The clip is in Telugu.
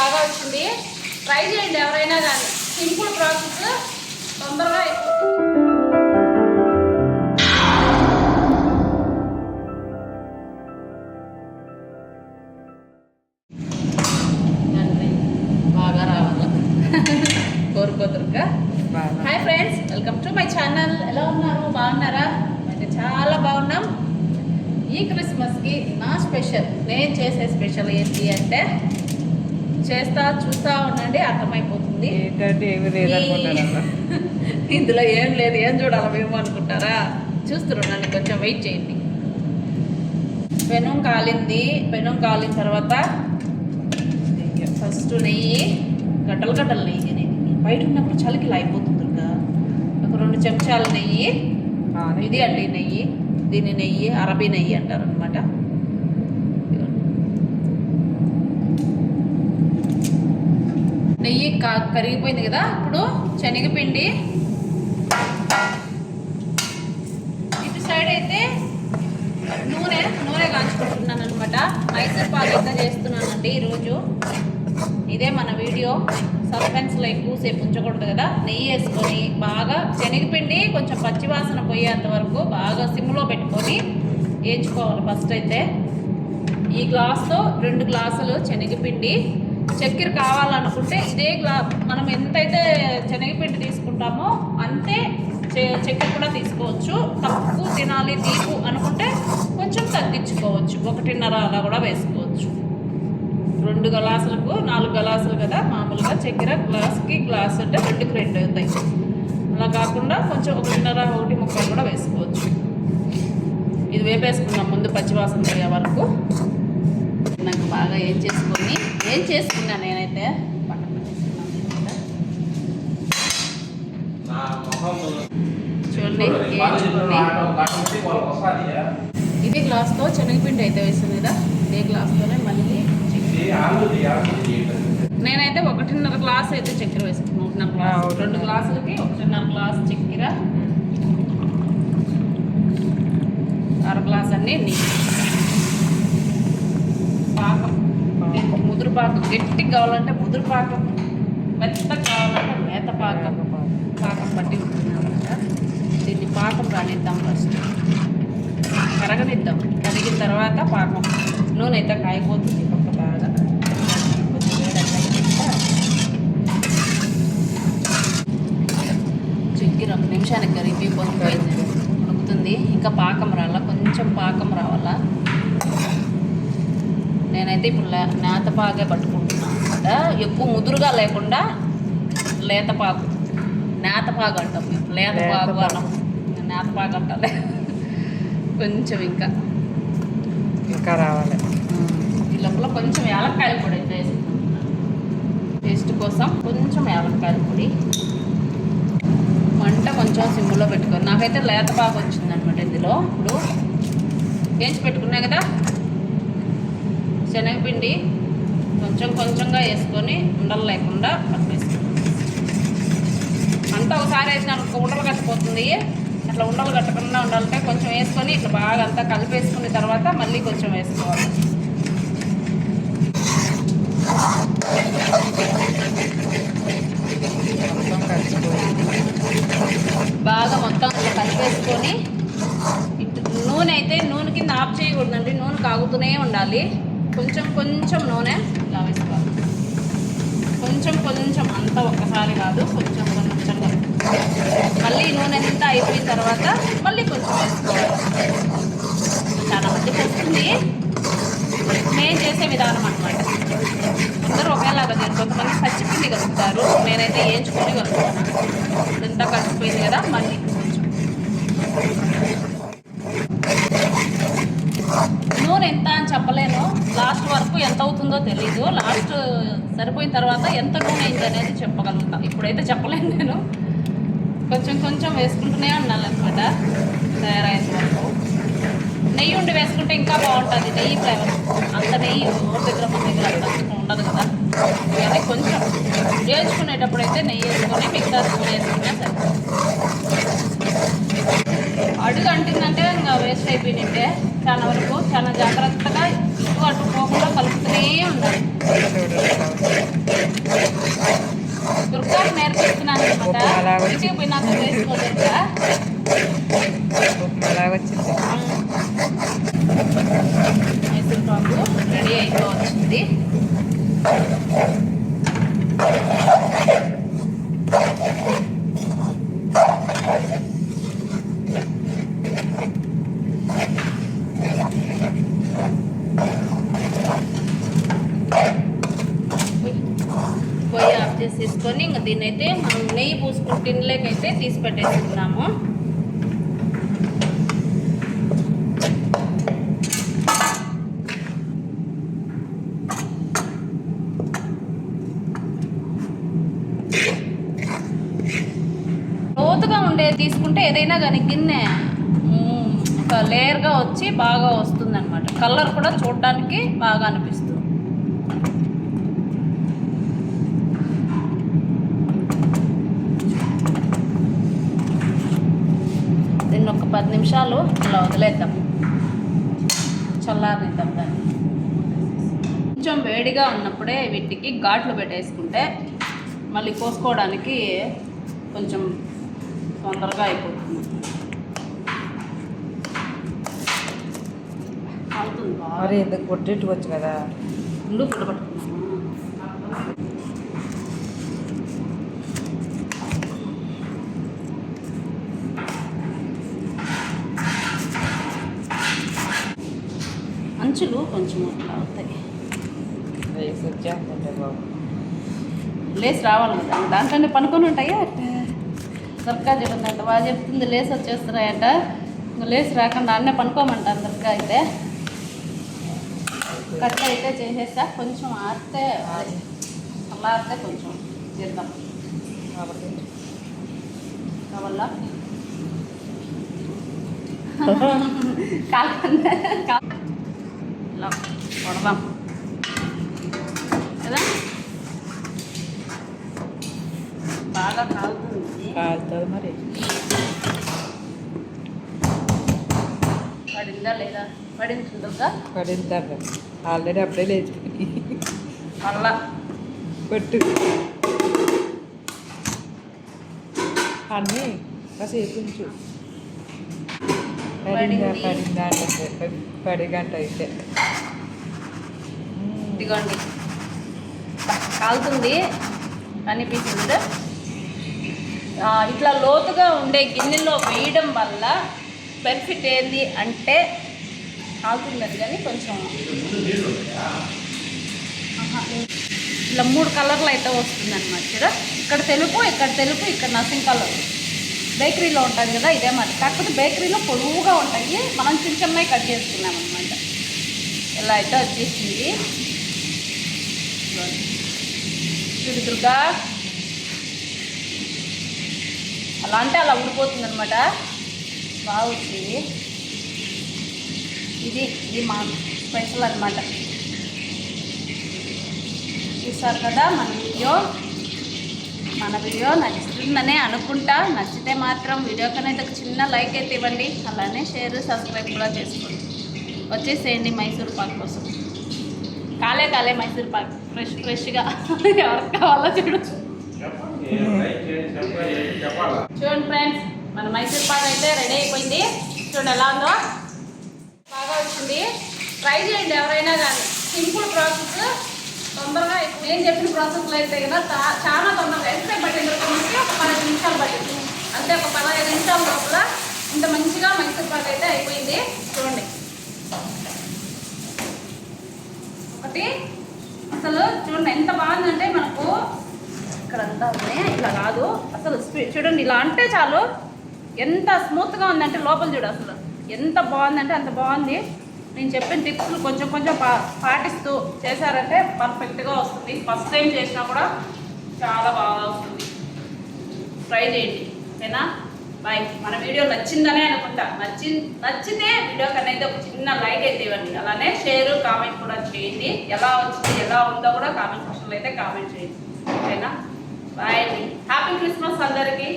బాగా వచ్చింది. ట్రై చేయండి ఎవరైనా కానీ. సింపుల్ ప్రాసెస్ తొందరగా. బాగా రావాలి. కోరుకోదురుగా hi friends welcome to my channel ఎలా ఉన్నారు? బాగున్నారా? అయితే చాలా బాగున్నాం. ఈ క్రిస్మస్కి నా స్పెషల్ నేను చేసే స్పెషల్ ఏంటి అంటే చేస్తా చూస్తా ఉండండి అర్థమైపోతుంది. ఇందులో ఏం లేదు ఏం చూడాలి మేము అనుకుంటారా? చూస్తున్నాను కొంచెం వెయిట్ చేయండి. పెనం కాలింది పెనం కాలిన తర్వాత ఫస్ట్ నెయ్యి గడ్డలు గడ్డలు నెయ్యి అనేది బయట ఉన్నప్పుడు చలికి ఇలా అయిపోతుంది ఒక రెండు చెంచాల నెయ్యి ఇది అండి నెయ్యి దీన్ని నెయ్యి అరబీ నెయ్యి అంటారు అనమాట నెయ్యి కా కరిగిపోయింది కదా ఇప్పుడు శనగపిండి. ఇటు సైడ్ అయితే నూనె నూనె కాంచుకుంటున్నాను అనమాట మైసూర్ పాలు అయితే చేస్తున్నానండి ఈరోజు. ఇదే మన వీడియో. సస్పెన్స్లో ఎక్కువసేపు ఉంచకూడదు కదా. నెయ్యి వేసుకొని బాగా శనగపిండి కొంచెం పచ్చివాసన పోయేంత వరకు బాగా సిమ్లో పెట్టుకొని వేయించుకోవాలి ఫస్ట్ అయితే. ఈ గ్లాస్తో రెండు గ్లాసులు శనగపిండి. చక్కెర కావాలనుకుంటే ఇదే గ్లా మనం ఎంతైతే శనగపిండి తీసుకుంటామో అంతే చక్కెర కూడా తీసుకోవచ్చు. తక్కువ తినాలి తీపు అనుకుంటే కొంచెం తగ్గించుకోవచ్చు. ఒకటిన్నర అలా కూడా వేసుకోవచ్చు. రెండు గ్లాసులకు నాలుగు గ్లాసులు కదా మామూలుగా చక్కెర గ్లాస్కి గ్లాస్ అంటే రెండుకి రెండు అవుతాయి. అలా కాకుండా కొంచెం ఒకటిన్నర ఒకటి ముక్కలు కూడా వేసుకోవచ్చు. ఇది వేపేసుకున్నాం ముందు పచ్చివాసన పోయే వరకు. నాకు బాగా ఏం చేసుకొని ఏం చేసుకున్నా నేనైతే. చూడండి ఇది గ్లాస్తో శనగపిండి అయితే వేసింది కదా ఇదే గ్లాస్తోనే మళ్ళీ నేనైతే ఒకటిన్నర గ్లాస్ అయితే చక్కెర వేసుకున్నాను ఒకటిన్నర గ్లాస్. ఆ, రెండు గ్లాసులకి ఒకటిన్నర గ్లాస్ చక్కెర. అర గ్లాస్ అన్ని నీళ్ళు పాకం ముదురు పాకం. గట్టిగా కావాలంటే ముదురు పాకం. మెత్తగా కావాలంటే మేత పాకం. పాకం పట్టి ఉంటుంది అనమాట దీన్ని పాకం రానిద్దాం ఫస్ట్ కరగనిద్దాం. కరిగిన తర్వాత పాకం. నూనె అయితే కాయిపోతుంది పక్క బాగా. కొంచెం ఒక నిమిషానికి కరిగిపోతుంది ఉడుకుతుంది. ఇంకా పాకం రావాలా కొంచెం పాకం రావాలా? నేనైతే ఇప్పుడు లే- నేత పాగే పట్టుకుంటున్నాను అనమాట ఎక్కువ ముదురుగా లేకుండా లేత పాకు. నేత పాకు అంటాం మేము. లేత లేత పాకు పాకు. అనం నేత పాకు అంటాలే కొంచెం ఇంకా. ఇంకా రావాలి. ఈ లోపల కొంచెం యాలక్కాయల పొడి అయితే వేసుకుంటున్నాను టేస్ట్ కోసం కొంచెం యాలక్కాయల పొడి. వంట కొంచెం సిమ్లో పెట్టుకొని. నాకైతే లేత బాగా వచ్చింది అనమాట ఇందులో. ఇప్పుడు వేయించి పెట్టుకున్నా కదా? శనగపిండి కొంచెం కొంచెంగా వేసుకొని ఉండలు లేకుండా కలిపేసుకున్నాం అంతా ఒకసారి వేసిన ఉండలు కట్టిపోతుంది. అట్లా ఉండలు కట్టకుండా ఉండాలంటే కొంచెం వేసుకొని ఇట్లా బాగా అంతా కలిపేసుకున్న తర్వాత మళ్ళీ కొంచెం వేసుకోవాలి. బాగా మొత్తం ఇట్లా కలిపేసుకొని ఇటు నూనె అయితే నూనె కింద ఆఫ్ చేయకూడదండి. నూనె కాగుతూనే ఉండాలి. కొంచెం కొంచెం నూనె ఇలా వేసుకోవాలి. కొంచెం కొంచెం అంతా ఒక్కసారి కాదు కొంచెం కొంచెం మళ్ళీ నూనె అంతా అయిపోయిన తర్వాత మళ్ళీ కొంచెం వేసుకోవాలి. చాలా మందికి వస్తుంది. నేను చేసే విధానం అనమాట అందరూ ఒకేలాగా నేను కొంతమంది పచ్చిపిండి కలుపుతారు. నేనైతే వేయించుకొని కలుపుతాను. ఇదంతా కలిసిపోయింది కదా మళ్ళీ కొంచెం. నూనె ఎంత అని చెప్పలేను. లాస్ట్ వరకు ఎంత అవుతుందో తెలీదు. లాస్ట్ సరిపోయిన తర్వాత ఎంత నూనె అయింది అనేది చెప్పగలుగుతా. ఇప్పుడైతే చెప్పలేను నేను. కొంచెం కొంచెం వేసుకుంటూనే ఉండాలన్నమాట తయారైన వరకు. నెయ్యి ఉండి వేసుకుంటే ఇంకా బాగుంటుంది. నెయ్యి ఫ్లేవర్. అంత నెయ్యి రోడ్ దగ్గర మన దగ్గర అంత ఉండదు కదా. ఇవన్నీ కొంచెం వేసుకునేటప్పుడు అయితే నెయ్యి వేసుకొని మిగతా నూనె వేసుకున్నా సరే. అడుగు అంటిందంటే ఇంకా వేస్ట్ అయిపోయినట్టే. చాలా వరకు చాలా జాగ్రత్తగా ఇటు అటు పోకుండా కలుపుతూనే ఉండాలి. దుర్గాకు నేర్పిస్తున్నాను అనమాట ఇంటికి పోయినాక చేసుకోలేదుగా ఉప్మా వచ్చింది మైసూర్ పాకు రెడీ అయిపో వచ్చింది పొయ్యి ఆఫ్ తీసుకొని ఇంకా దీన్ని అయితే మనం నెయ్యి పూసుకుని తినలేకైతే తీసి పెట్టేసుకున్నాము లోతుగా ఉండేది తీసుకుంటే ఏదైనా కానీ గిన్నె ఒక లేయర్గా వచ్చి బాగా వస్తుందన్నమాట. కలర్ కూడా చూడడానికి బాగా అనిపిస్తుంది దీన్ని ఒక పది నిమిషాలు ఇలా వదిలేద్దాం. చల్లారిద్దాం దాన్ని. కొంచెం వేడిగా ఉన్నప్పుడే వీటికి ఘాట్లు పెట్టేసుకుంటే మళ్ళీ కోసుకోవడానికి కొంచెం తొందరగా అయిపోతుంది. అవుతుంది మరి ఎందుకు కొట్టేట్టుకోవచ్చు కదా. ముందు ఫుడ్ అంచులు కొంచెం అట్లా అవుతాయి. లేస్ రావాలి కదా? దాంట్లోనే పనుకొని ఉంటాయా? దొరకా చెప్పింది అంట బాగా చెప్తుంది లేస్ వచ్చేస్తున్నాయంట. లేస్ రాకుండా అన్నే పనుకోమంటాను దొరకా అయితే. కట్ అయితే చేసేసా కొంచెం ఆరితే అలా ఆరితే కొంచెం చేద్దాం. కాబట్టి. కావాలా? కాకుండా కా- ఇలా కొడదాం కదా బాగా కాలుతుంది కాలుతుంది మరి పడిందా లేదా పడింటుందా పడింది ఆల్రెడీ అప్పుడే లేచిపోయి మళ్ళా కొట్టు అన్నీ కాసేపు ఉంచు పడిందా. పడింది. పడిందా అంటే పడి గంట అయితే. ఇదిగోండి. కాలుతుంది కనిపిస్తుంది ఆ, ఇట్లా లోతుగా ఉండే గిన్నెలో వేయడం వల్ల బెనిఫిట్ ఏంది అంటే కాలుతుంది అది కానీ కొంచెం. ఇట్లా మూడు కలర్లు అయితే వస్తుంది అనమాట ఇక్కడ తెలుపు ఇక్కడ తెలుపు ఇక్కడ నసింగ్ కలర్. బేకరీలో ఉంటుంది కదా ఇదే మాట కాకపోతే బేకరీలో పొడవుగా ఉంటాయి. మనం చిన్న చిన్నవి కట్ చేసుకున్నాం అనమాట ఇలా అయితే వచ్చేసింది. చూడు దుర్గా. అలా అంటే అలా ఉడిపోతుంది అనమాట బాగా వచ్చింది. ఇది ఇది మా స్పెషల్ అనమాట చూసారు కదా మన వీడియో. మన వీడియో నచ్చుతుందనే అనుకుంటా. నచ్చితే మాత్రం వీడియో కన్నా ఒక చిన్న లైక్ అయితే ఇవ్వండి. అలానే షేర్ సబ్స్క్రైబ్ కూడా చేసుకోండి. వచ్చేసేయండి మైసూర్ పాక్ కోసం. కాలే కాలే మైసూర్ పాక్. ఫ్రెష్ ఫ్రెష్గా. ఎవరికి కావాలో చూడొచ్చు చూడండి ఫ్రెండ్స్ మన మైసూర్ పాక్ అయితే రెడీ అయిపోయింది. చూడండి ఎలా ఉందో. బాగా వచ్చింది. ట్రై చేయండి ఎవరైనా కానీ. Simple process. తొందరగా ఇప్పుడు నేను చెప్పిన ప్రాసెస్లో అయితే కదా చాలా తొందరగా ఎంత పట్టింది? ఒక పదహైదు నిమిషాలు పట్టింది. అంతే ఒక పదహైదు నిమిషాల లోపల ఇంత మంచిగా మైసూర్ పాక్ అయితే అయిపోయింది. చూడండి. ఒకటి అసలు చూడండి ఎంత బాగుందంటే మనకు ఇక్కడ అంతా ఉన్నాయి. ఇలా కాదు అసలు చూడండి ఇలా అంటే చాలు. ఎంత స్మూత్గా ఉందంటే లోపల చూడు అసలు. ఎంత బాగుందంటే అంత బాగుంది. నేను చెప్పిన టిప్స్ కొంచెం కొంచెం పా పాటిస్తూ చేశారంటే పర్ఫెక్ట్గా వస్తుంది. ఫస్ట్ టైం చేసినా కూడా చాలా బాగా వస్తుంది. ట్రై చేయండి. ఓకేనా? బాయ్ మన వీడియో నచ్చిందనే అనుకుంటా. నచ్చి నచ్చితే వీడియో కన్నా అయితే ఒక చిన్న లైక్ అయితే ఇవ్వండి. అలానే షేర్ కామెంట్ కూడా చేయండి. ఎలా వచ్చింది ఎలా ఉందో కూడా కామెంట్ సెక్షన్లో అయితే కామెంట్ చేయండి. ఓకేనా? బాయ్ హ్యాపీ క్రిస్మస్ అందరికీ.